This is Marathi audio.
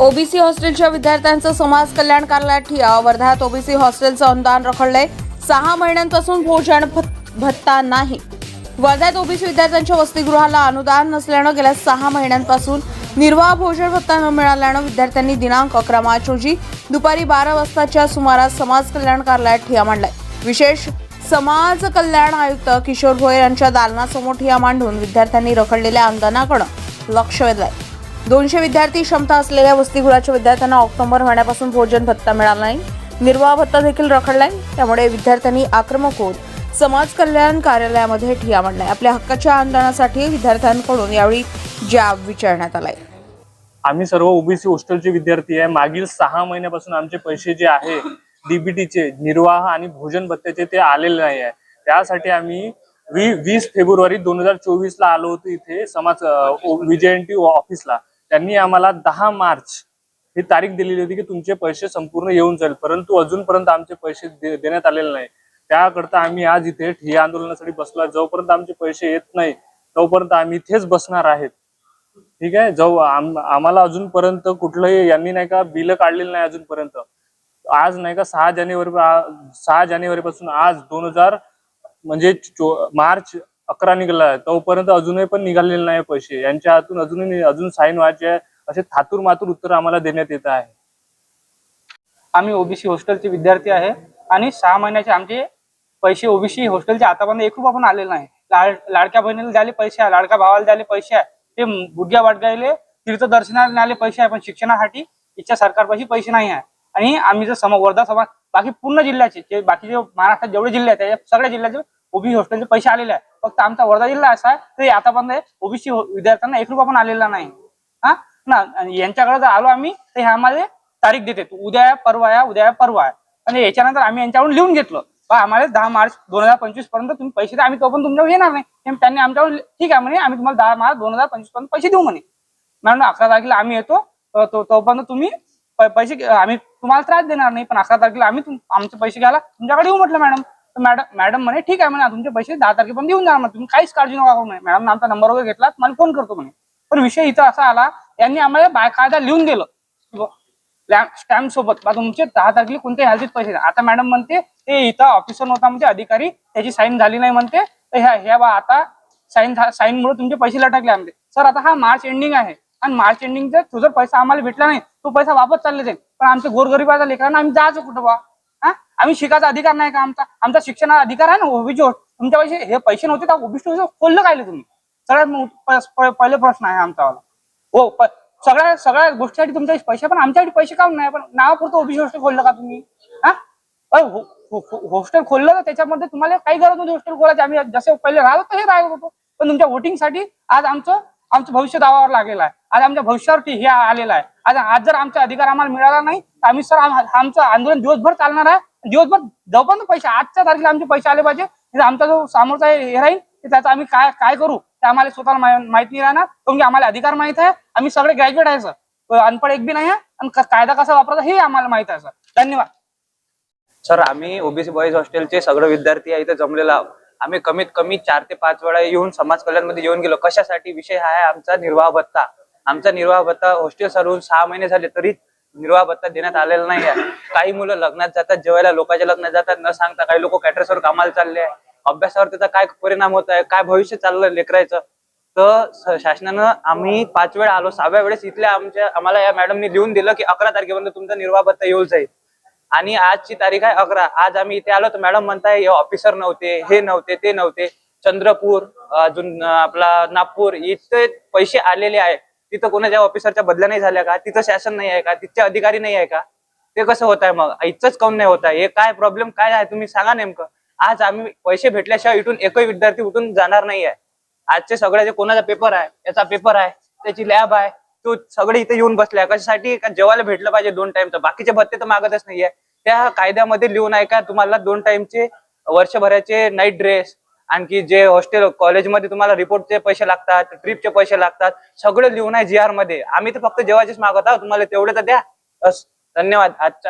ओबीसी हॉस्टेलच्या विद्यार्थ्यांचं समाज कल्याण कार्यालयात ठिया वर्ध्यात ओबीसी हॉस्टेलचं अनुदान रखडलंय. सहा महिन्यांपासून भोजन भत्ता नाही. वर्ध्यात ओबीसी विद्यार्थ्यांच्या वसतिगृहाला अनुदान नसल्यानं गेल्या सहा महिन्यांपासून निर्वाह भोजन भत्ता न मिळाल्यानं विद्यार्थ्यांनी दिनांक अकरा मार्च रोजी दुपारी बारा वाजताच्या सुमारास समाज कल्याण कार्यालयात ठिया मांडलाय. विशेष समाज कल्याण आयुक्त किशोर भोयर यांच्या दालनासमोर ठिया मांडून विद्यार्थ्यांनी रखडलेल्या अनुदानाकडे लक्ष वेधलंय. दोनशे विद्यार्थी क्षमता असलेल्या वसतिगृहाच्या विद्यार्थ्यांना ऑक्टोबर महिन्यापासून भोजन भत्ता मिळाला नाही. निर्वाह भत्ता देखील रखडलाय त्यामुळे विद्यार्थ्यांनी आक्रमक होत समाज कल्याण कार्यालयामध्ये ठिया मांडलाय. आपल्या हक्काच्या आंदोलनासाठी विद्यार्थ्यांकडून यावेळी जाब विचारण्यात आलाय. आम्ही सर्व ओबीसी हॉस्टेलचे विद्यार्थी आहे. मागील सहा महिन्यापासून आमचे पैसे जे आहे डीबीटीचे निर्वाह आणि भोजन भत्त्याचे ते आलेले नाही आहे. त्यासाठी आम्ही वी वीस फेब्रुवारी दोन हजार चोवीस ला आलो होतो इथे समाज विजयंती ऑफिसला. त्यांनी आम्हाला दहा मार्च ही तारीख दिलेली होती की तुमचे पैसे संपूर्ण येऊन जाईल. परंतु अजूनपर्यंत आमचे पैसे दे- देण्यात आलेले नाही. त्याकरता आम्ही आज इथे ठिय्या आंदोलनासाठी बसलो जोपर्यंत आमचे पैसे येत नाही तोपर्यंत आम्ही इथेच बसणार आहेत. ठीक आहे? जो आम्हाला अजूनपर्यंत कुठलंही यांनी नाही का बिल काढलेलं नाही अजूनपर्यंत. आज नाही का सहा जानेवारी सहा जानेवारी पासून आज दोन हजार म्हणजे मार्च अकरा निघाला आहे तोपर्यंत अजूनही पण निघालेले नाही पैसे. यांच्या हातून अजूनही अजून साईन व्हायचे. असे थातूर मातूर उत्तर आम्हाला देण्यात येत आहे. आम्ही ओबीसी हॉस्टेलचे विद्यार्थी आहे. आणि सहा महिन्याचे आमचे पैसे ओबीसी हॉस्टेलचे आतापर्यंत एक रुपया पण आलेले नाही. लाड लाडक्या बहिणीला द्यायला पैसे आहे लाडक्या भावाला द्यायला पैसे आहे. ते गुडघ्या वाटगायले तीर्थदर्शनाला न्यायला पैसे आहे पण शिक्षणासाठी इच्छा सरकारपाशी पैसे नाही आहे. आणि आम्ही जर सम वर्धा समाज बाकी पूर्ण जिल्ह्याचे जे बाकीचे महाराष्ट्रात जेवढे जिल्हे आहेत त्याच्या सगळ्या जिल्ह्याचे ओबीसी हॉस्टेलचे पैसे आलेले आहे. फक्त आमचा वर्धा जिल्हा असा आहे तरी आतापर्यंत ओबीसी हो- विद्यार्थ्यांना एक रुपया पण आलेला नाही. हा? ना आणि यांच्याकडे जर आलो आम्ही तर हे आम्हाला तारीख देते. उद्या आहे, परवा या उद्या आहे, परवा आहे आणि याच्यानंतर आम्ही यांच्याकडून लिहून घेतलं. आम्हाला दहा मार्च दोन हजार पंचवीसपर्यंत तुम्ही पैसे द्या आम्ही तो पण तुमच्यावर येणार नाही. त्यांनी आमच्यावर ठीक आहे म्हणे आम्ही तुम्हाला दहा मार्च दोन हजार पंचवीसपर्यंत पैसे देऊ म्हणे. मॅडम अकरा तारखेला आम्ही येतो तो तोपर्यंत तुम्ही पैसे आम्ही तुम्हाला त्रास देणार नाही पण अकरा तारखेला आम्ही आमचे पैसे घ्यायला तुमच्याकडे येऊ म्हटलं मॅडम. तर मॅडम मॅडम म्हणे ठीक आहे म्हणे तुमचे पैसे दहा तारखेपर्यंत देऊन जाणार तुम्ही काहीच काळजी नका करू म्हणे. मॅडम आमचा नंबर वगैरे घेतला मला फोन करतो म्हणे. पण विषय इथं असा आला यांनी आम्हाला बायकायदा लिहून दिलं. स्टॅम्प सोबत. बा तुमचे दहा तारखेला कोणत्या हॅल्थीत पैसे? द्या आता मॅडम म्हणते ते इथं ऑफिसर नव्हता म्हणजे अधिकारी त्याची साईन झाली नाही म्हणते. तर ह्या ह्या बा आता साईन साईन मुळे तुमचे पैसे लटकले आमचे. सर आता हा मार्च एंडिंग आहे. आणि मार्च एंडिंगचा तो जर पैसा आम्हाला भेटला नाही. तो पैसा वापस चालले जाईल. पण आमच्या गोरगरिबाच्या लेकरांना आम्ही जायचं कुठं बा? आम्ही शिकायचा अधिकार नाही का आमचा? आमचा शिक्षणाचा अधिकार आहे ना ओबीसी तुमच्या पैसे हे पैसे नव्हते का? ओबीसी खोललं काय तुम्ही? सगळ्यात पहिले प्रश्न आहे आमचावाला हो सगळ्या सगळ्या गोष्टीसाठी तुमच्या पैसे पण आमच्यासाठी पैसे काम नाही? पण नावापुरतं ओबीसी हॉस्टेल खोललं का तुम्ही? हा? हो, हो, हो, हॉस्टेल खोललं तर त्याच्यामध्ये तुम्हाला काही गरज नव्हती हॉस्टेल खोलायची. आम्ही जसे पहिले राहत होतो हे राहत होतो. पण तुमच्या वोटिंगसाठी आज आमचं आमचं भविष्य दावावर लागलेलं आहे. आज आमच्या भविष्यावरती हे आलेलं आहे. आज आज जर आमचा अधिकार आम्हाला मिळाला नाही तर आम्ही सर आमचं आंदोलन दिवसभर चालणार आहे. दिवसभर जोपर्यंत पैसे. आजच्या तारखेला आमचे पैसे आले पाहिजे. आमचा जो समोरचा हे राहील त्याचा आम्ही काय काय करू? ते आम्हाला स्वतःला माहीत नाही राहणार. कारण की आम्हाला अधिकार माहीत आहे. आम्ही सगळे ग्रॅज्युएट आहे सर अनपढ एक बी नाही आहे. आणि कायदा कसा वापरायचा हे आम्हाला माहीत आहे सर धन्यवाद. सर आम्ही ओबीसी बॉईज हॉस्टेलचे सगळे विद्यार्थी आहे इथे जमलेलो आहोत. आम्ही कमीत कमी चार ते पाच वेळा येऊन समाज कल्याणमध्ये येऊन गेलो. कशासाठी? विषय हा आहे आमचा निर्वाह भत्ता. आमचा निर्वाह भत्ता हॉस्टेल सरून सहा महिने झाले तरी निर्वाह भत्ता देण्यात आलेला नाही आहे. काही मुलं लग्नात जातात जेवायला लोकांच्या लग्नात जातात न सांगता काही लोक कॅटरसवर कामाला चालले आहे. अभ्यासावर त्याचा काय परिणाम होत आहे काय भविष्य चाललं लेकरायचं? तर शासनानं आम्ही पाच वेळा आलो सहाव्या वेळेस इथल्या आमच्या आम्हाला या मॅडमनी लिहून दिलं की अकरा तारखेपर्यंत तुमचा निर्वाह भत्ता येऊ जाईल. आणि आजची तारीख आहे अकरा. आज आम्ही इथे आलो तर मॅडम म्हणताय ऑफिसर नव्हते हे नव्हते ते नव्हते. चंद्रपूर अजून आपला नागपूर इथे पैसे आलेले आहे तिथं कोणाच्या ऑफिसरच्या बदल्या नाही झाल्या का? तिथं शासन नाही आहे का? तिथचे अधिकारी नाही आहे का? ते कसं होत आहे मग? इथंच काऊन नाही होत आहे? हे काय प्रॉब्लेम काय आहे? तुम्ही सांगा नेमकं. आज आम्ही पैसे भेटल्याशिवाय इथून एकही विद्यार्थी उठून जाणार नाही आहे. आजचे जे कोणाचा पेपर आहे याचा पेपर आहे त्याची लॅब आहे तो सगळे इथे येऊन बसले आहे. कशासाठी? का जेवायला भेटलं पाहिजे दोन टाइमचं बाकीचे भत्ते तर मागतच नाहीये. त्या कायद्यामध्ये लिहून आहे का? तुम्हाला दोन टाइमचे वर्षभराचे नाईट ड्रेस आणखी जे हॉस्टेल कॉलेजमध्ये तुम्हाला रिपोर्टचे पैसे लागतात ट्रिपचे पैसे लागतात सगळं लिहून आहे जी आरमध्ये. आम्ही तर फक्त जेवायचेच मागवत आहोत. तुम्हाला तेवढे तर द्या. बस. धन्यवाद. आजच्या